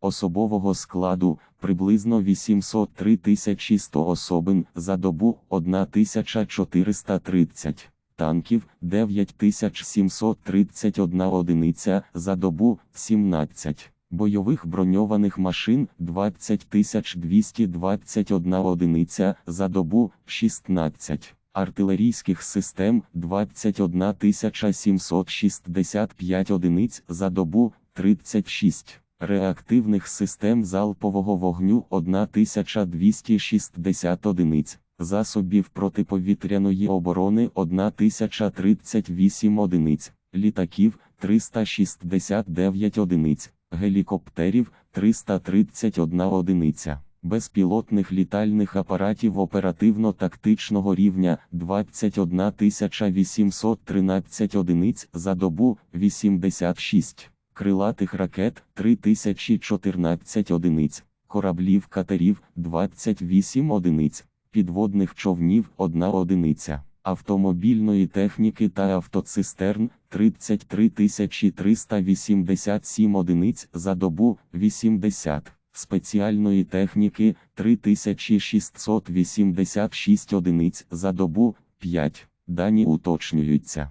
особового складу приблизно 803 100 особин за добу 1430 танків 9731 одиниця за добу 17, бойових броньованих машин 20221 одиниця за добу 16, артилерійських систем 21 765 одиниць за добу 36. Реактивних систем залпового вогню 1260 одиниць, засобів протиповітряної оборони 1038 одиниць, літаків 369 одиниць, гелікоптерів 331 одиниця, безпілотних літальних апаратів оперативно-тактичного рівня 21 813 одиниць за добу 86 крилатих ракет 3014 одиниць, кораблів катерів 28 одиниць, підводних човнів 1 одиниця, автомобільної техніки та автоцистерн 33 387 одиниць за добу 80, спеціальної техніки 3686 одиниць за добу 5. Дані уточнюються.